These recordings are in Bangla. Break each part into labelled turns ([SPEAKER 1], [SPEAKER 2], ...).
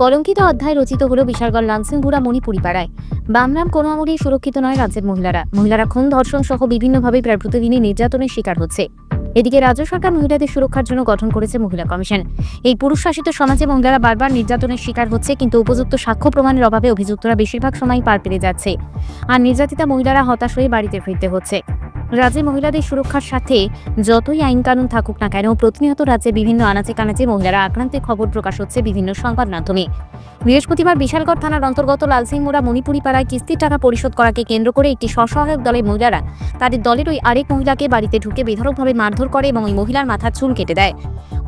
[SPEAKER 1] কলঙ্কিত অধ্যায় রচিত হলো বিশালগড় লালসিংপুরা মণিপুরি পাড়ায় বামরাম কোনো আমলেই সুরক্ষিত নয় রাজ্যের মহিলারা। মহিলারা খুন, ধর্ষণ সহ বিভিন্নভাবে প্রায় প্রতিদিনই নির্যাতনের শিকার হচ্ছে। এদিকে রাজ্য সরকার মহিলাদের সুরক্ষার জন্য গঠন করেছে মহিলা কমিশন। এই পুরুষ শাসিত সমাজে মহিলারা বারবার নির্যাতনের শিকার হচ্ছে, কিন্তু উপযুক্ত সাক্ষ্য প্রমাণের অভাবে অভিযুক্তরা বেশিরভাগ সময় পার পেরে যাচ্ছে। আর নির্যাতিতা মহিলারা হতাশ হয়ে বাড়িতে ফিরতে হচ্ছে। রাজ্যে মহিলাদের সুরক্ষার সাথে যতই আইন কানুন থাকুক না কেন, প্রতিনিয়ত রাজ্যে বিভিন্ন আনাচে কানাচে মহিলারা আক্রান্তের খবর প্রকাশ হচ্ছে বিভিন্ন সংবাদ মাধ্যমে। বৃহস্পতিবার বিশালগড় থানার অন্তর্গত লালসিংমুড়া মণিপুরি পাড়ায় কিস্তির টাকা পরিশোধ করাকে কেন্দ্র করে একটি স্বসহায়ক দলের মহিলারা তাদের দলের ওই আরেক মহিলাকে বাড়িতে ঢুকে বেধড়কভাবে মারধর করে এবং ওই মহিলার মাথার চুল কেটে দেয়।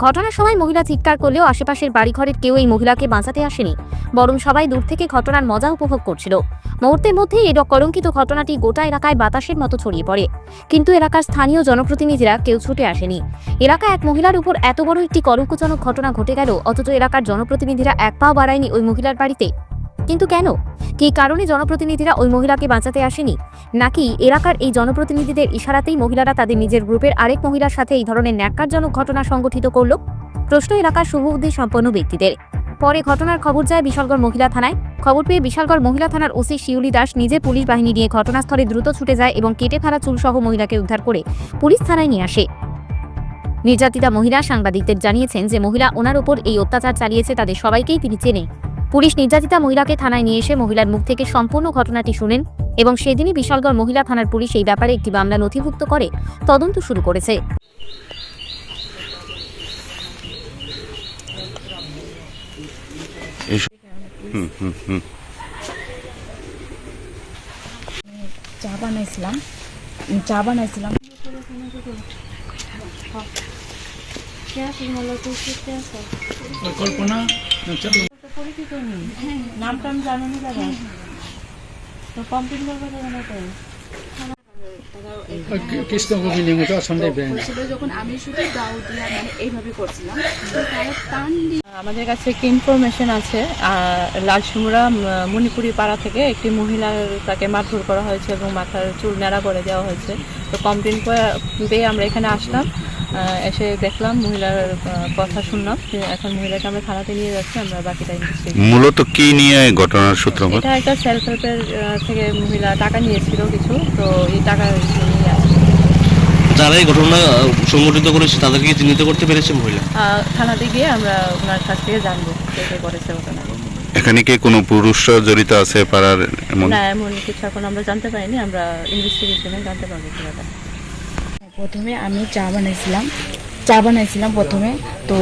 [SPEAKER 1] ঘটনার সময় মহিলা চিৎকার করলেও আশেপাশের বাড়িঘরের কেউ এই মহিলাকে বাঁচাতে আসেনি, বরং সবাই দূর থেকে ঘটনার মজা উপভোগ করছিল। মুহূর্তের মধ্যেই এই কলঙ্কিত ঘটনাটি গোটা এলাকায় বাতাসের মতো ছড়িয়ে পড়ে। কিন্তু এলাকার স্থানীয় জনপ্রতিনিধিরা কেউ ছুটে আসেনি। এলাকায় এক মহিলার উপর এত বড় একটি কলঙ্কজনক ঘটনা ঘটে গেল, অথচ এলাকার জনপ্রতিনিধিরা এক পাও বাড়ায়নি ওই মহিলার বাড়িতে। কিন্তু কেন? কি কারণে জনপ্রতিনিধিরা ওই মহিলাকে বাঁচাতে আসেনি? নাকি এলাকার এই জনপ্রতিনিধিদের ইশারাতেই মহিলারা তাদের নিজের গ্রুপের আরেক মহিলার সাথে এই ধরনের ন্যাক্কারজনক ঘটনা সংগঠিত করল? প্রশ্ন এলাকার শুভবুদ্ধি সম্পন্ন ব্যক্তিদের। পরে ঘটনার খবর যায় বিশালগড় মহিলা থানায়। খবর পেয়ে বিশালগড় মহিলা থানার ওসি শিউলি দাস নিজে পুলিশ বাহিনী নিয়ে ঘটনাস্থলে দ্রুত ছুটে যায় এবং কেটে ফেলা চুলসহ মহিলাকে উদ্ধার করে পুলিশ থানায় নিয়ে আসে। নির্যাতিতা মহিলা সাংবাদিকদের জানিয়েছেন যে মহিলা ওনার ওপর এই অত্যাচার চালিয়েছে, তাদের সবাইকেই তিনি চেনে। পুলিশ নির্যাতিতা মহিলাকে থানায় নিয়ে এসে মহিলার মুখ থেকে সম্পূর্ণ ঘটনাটি শুনেন এবং সেদিনই বিশালগড় মহিলা থানার পুলিশ এই ব্যাপারে একটি মামলা নথিভুক্ত করে তদন্ত শুরু করেছে।
[SPEAKER 2] চা বানাইছিলাম। চা বানাইছিলাম। নাম টাম জানো না দাদা। তো কমপ্লেন করবে দাদা না তো
[SPEAKER 3] কৃষ্ণ গোবিন্দ মতো
[SPEAKER 4] ছিল যখন আমি শুধু দাউদিয়া মানে এইভাবে করছিলাম
[SPEAKER 5] আমাদের কাছে একটি ইনফরমেশন আছে লালসিমুরা মণিপুরি পাড়া থেকে একটি মহিলার তাকে মারধর করা হয়েছে এবং মাথার চুল নেড়া করে দেওয়া হয়েছে। তো কমপ্লেন পেয়ে আমরা এখানে আসলাম। এসে দেখলাম মহিলার কথা শুনলাম যে এখন মহিলাকে আমরা থানাতে নিয়ে যাচ্ছি আমরা বাকিটা
[SPEAKER 6] মূলত কি নিয়ে ঘটনার সূত্রপাত?
[SPEAKER 5] এটা একটা সেলফ হেল্পের থেকে মহিলা টাকা নিয়েছিল কিছু তো এই টাকা নিয়ে
[SPEAKER 7] যারা এই ঘটনা সংগঠিত করেছে তাদেরকে চিহ্নিত করতে পেরেছে মহিলা?
[SPEAKER 5] আহ, থানাতে গিয়ে আমরা ওনার কাছ থেকে জানব কে করেছে ঘটনা।
[SPEAKER 6] এখানে কি কোনো পুরুষরা জড়িত আছে পাড়ার এমন?
[SPEAKER 5] না এমন কিছু এখন আমরা জানতে পারিনি আমরা ইনভেস্টিগেশনে জানতে পারব
[SPEAKER 2] প্রথমে আমি চা বানাইছিলাম। চা বানাইছিলাম প্রথমে। তো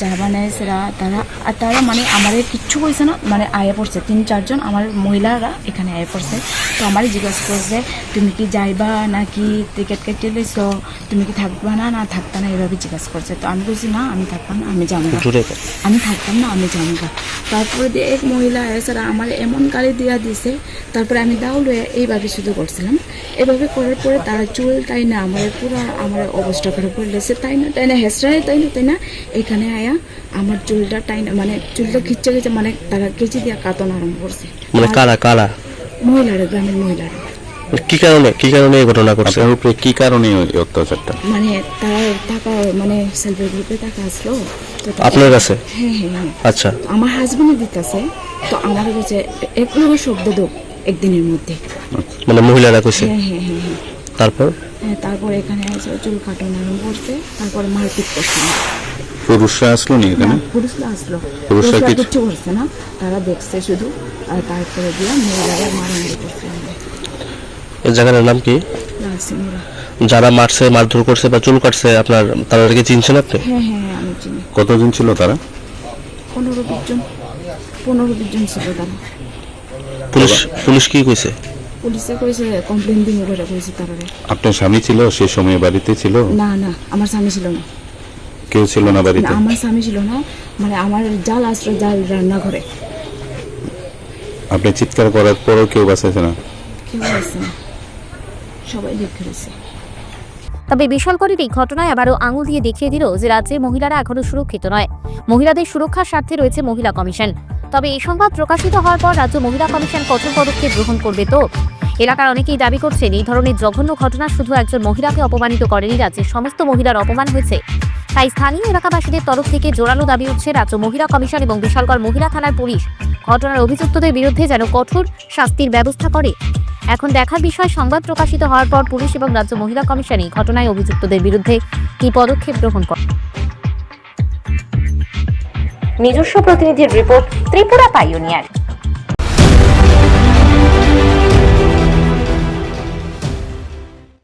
[SPEAKER 2] চা বানাইছিলা তারা আর তারা মানে আমার কিচ্ছু কইছে না মানে আয়ে পড়ছে। তিন চারজন আমার মহিলারা এখানে আয়ে পড়ছে। তো আমার জিজ্ঞাসা করছে তুমি কি যাইবা নাকি টিকিট কেটে লইছো? তুমি কি থাকবা না না থাকবা না? এভাবে জিজ্ঞাসা করছে। তো আমি বলছি না আমি থাকব না আমি যাব না আমি থাকতাম না আমি যাব না তারপরে দিয়ে এক মহিলা এছাড়া আমার এমন গালি দিয়া দিছে তারপরে আমি দাউলে এইভাবে শুধু করছিলাম। এভাবে করার পরে তারা চুল তাই না আমার পুরো আমার অবস্থা খারাপ করে লেছে তাই না তাই না হেসরাই তাই না তাই না এখানে আয়া আমার চুলটা টাই না মানে চুলটা খিচ্ছে গেছে মানে তারা কেচি দিয়া কাতন আরম্ভ করছে।
[SPEAKER 7] মানে কারা কারা
[SPEAKER 2] মহিলারা গ্রামের মহিলারা।
[SPEAKER 7] মানে কি কারণে কি কারণে এই ঘটনা করছে
[SPEAKER 6] আপনার উপরে কি কারণে এই অত্যাচারটা?
[SPEAKER 2] মানে তারা টাকা মানে সেলফি গ্রুপে টাকা আসলো তো
[SPEAKER 7] আপনার কাছে?
[SPEAKER 2] হ্যাঁ হ্যাঁ হ্যাঁ।
[SPEAKER 7] আচ্ছা।
[SPEAKER 2] আমার হাজবেন্ডে দিতেছে তো আমার কাছে এক লোক শব্দ দো একদিনের মধ্যে।
[SPEAKER 7] মানে মহিলারা কইছে?
[SPEAKER 2] হ্যাঁ হ্যাঁ হ্যাঁ হ্যাঁ।
[SPEAKER 7] তারপর?
[SPEAKER 2] হ্যাঁ তারপর এখানে এসে চুল কাটানো আরম্ভ করছে তারপর মারপিট করছে।
[SPEAKER 6] পুরুষরা আসলো নি এখানে?
[SPEAKER 2] পুরুষরা আসলো।
[SPEAKER 6] পুরুষরা কিছু-
[SPEAKER 2] করছে না তারা দেখছে শুধু আর তারপরে দিয়ে মহিলারা মারামারি করছে।
[SPEAKER 7] এই জায়গাটার নাম কি? যারা মারছে মারধর করছে বা চুল কাটছে আপনার তাদেরকে চিনছেন আপনি?
[SPEAKER 2] হ্যাঁ হ্যাঁ হ্যাঁ আমি চিনি।
[SPEAKER 6] কতজন ছিল তারা?
[SPEAKER 2] পনেরো বিশ জন। পনেরো বিশ জন ছিল তারা।
[SPEAKER 7] পুলিশ পুলিশ কি কইছে?
[SPEAKER 2] পুলিশে কইছে কমপ্লেন দিয়ে করে করেছে তারা
[SPEAKER 6] আপনার স্বামী ছিল সে সময় বাড়িতে ছিল?
[SPEAKER 2] না না আমার স্বামী ছিল না।
[SPEAKER 6] কেউ ছিল না বাড়িতে?
[SPEAKER 2] আমার স্বামী ছিল না। মানে আমার জাল আশ্রয় জাল রান্না করে
[SPEAKER 6] আপনি চিৎকার করার পরও কেউ বাঁচাইছে না?
[SPEAKER 2] কেউ আসছে না। সবাই দেখে রয়েছে।
[SPEAKER 1] তবে বিশালগড়ের এই ঘটনায় আবারও আঙুল দিয়ে দেখিয়ে দিল যে রাজ্যের মহিলারা এখনও সুরক্ষিত নয়। মহিলাদের সুরক্ষার স্বার্থে রয়েছে মহিলা কমিশন। তবে এই সংবাদ প্রকাশিত হওয়ার পর রাজ্য মহিলা কমিশন কঠোর পদক্ষেপ গ্রহণ করবে তো? এলাকার অনেকেই দাবি করছেন এই ধরনের জঘন্য ঘটনা শুধু একজন মহিলাকে অপমানিত করেনি রাজ্যের সমস্ত মহিলার অপমান হয়েছে। তাই স্থানীয় এলাকাবাসীদের তরফ থেকে জোরালো দাবি উঠছে রাজ্য মহিলা কমিশন এবং বিশালগড় মহিলা থানার পুলিশ। ঘটনার অভিযুক্তদের বিরুদ্ধে যেন কঠোর শাস্তির ব্যবস্থা করে। এখন দেখার বিষয়, সংবাদ প্রকাশিত হওয়ার পর পুলিশ এবং রাজ্য মহিলা কমিশন এই ঘটনায় অভিযুক্তদের বিরুদ্ধে কি পদক্ষেপ গ্রহণ করে নিজস্ব প্রতিনিধির রিপোর্ট ত্রিপুরা পাইওনিয়ার।